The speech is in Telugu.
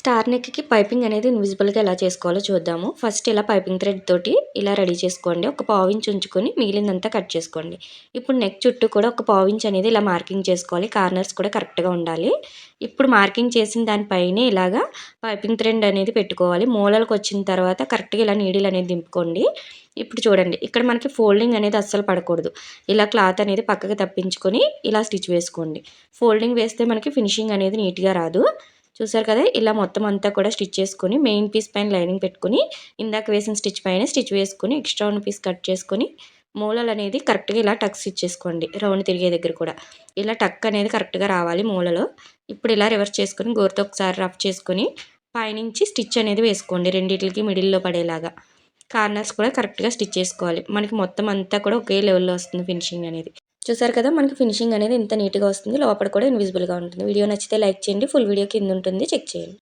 స్టార్ నెక్కి పైపింగ్ అనేది ఇన్విజిబుల్గా ఎలా చేసుకోవాలో చూద్దాము. ఫస్ట్ ఇలా పైపింగ్ థ్రెడ్ తోటి ఇలా రెడీ చేసుకోండి. ఒక పావించ్ ఉంచుకొని మిగిలిందంతా కట్ చేసుకోండి. ఇప్పుడు నెక్ చుట్టూ కూడా ఒక పావించ్ అనేది ఇలా మార్కింగ్ చేసుకోవాలి. కార్నర్స్ కూడా కరెక్ట్గా ఉండాలి. ఇప్పుడు మార్కింగ్ చేసిన దానిపైనే ఇలాగా పైపింగ్ థ్రెడ్ అనేది పెట్టుకోవాలి. మూలలకు వచ్చిన తర్వాత కరెక్ట్గా ఇలా నీడిల్ అనేది దింపుకోండి. ఇప్పుడు చూడండి ఇక్కడ మనకి ఫోల్డింగ్ అనేది అస్సలు పడకూడదు. ఇలా క్లాత్ అనేది పక్కకు తప్పించుకొని ఇలా స్టిచ్ వేసుకోండి. ఫోల్డింగ్ వేస్తే మనకి ఫినిషింగ్ అనేది నీట్గా రాదు. చూసారు కదా? ఇలా మొత్తం అంతా కూడా స్టిచ్ చేసుకుని మెయిన్ పీస్ పైన లైనింగ్ పెట్టుకుని ఇందాక వేసిన స్టిచ్ పైన స్టిచ్ వేసుకొని ఎక్స్ట్రా ఉన్న పీస్ కట్ చేసుకొని మూలలు అనేది కరెక్ట్గా ఇలా టక్ స్టిచ్ చేసుకోండి రౌండ్ తిరిగే దగ్గర కూడా. ఇలా టక్ అనేది కరెక్ట్గా రావాలి మూలలో. ఇప్పుడు ఇలా రివర్స్ చేసుకుని గోరుతో ఒకసారి రఫ్ చేసుకొని పైనుంచి స్టిచ్ అనేది వేసుకోండి రెండింటికి మిడిల్లో పడేలాగా. కార్నర్స్ కూడా కరెక్ట్గా స్టిచ్ చేసుకోవాలి. మనకి మొత్తం అంతా కూడా ఒకే లెవెల్లో వస్తుంది ఫినిషింగ్ అనేది. చూసారు కదా మనకి ఫినిషింగ్ అనేది ఇంత నీట్గా వస్తుంది. లోపల కూడా ఇన్విజిబుల్గా ఉంటుంది. వీడియో నచ్చితే లైక్ చేయండి. ఫుల్ వీడియో కింద ఉంటుంది. చెక్ చేయండి.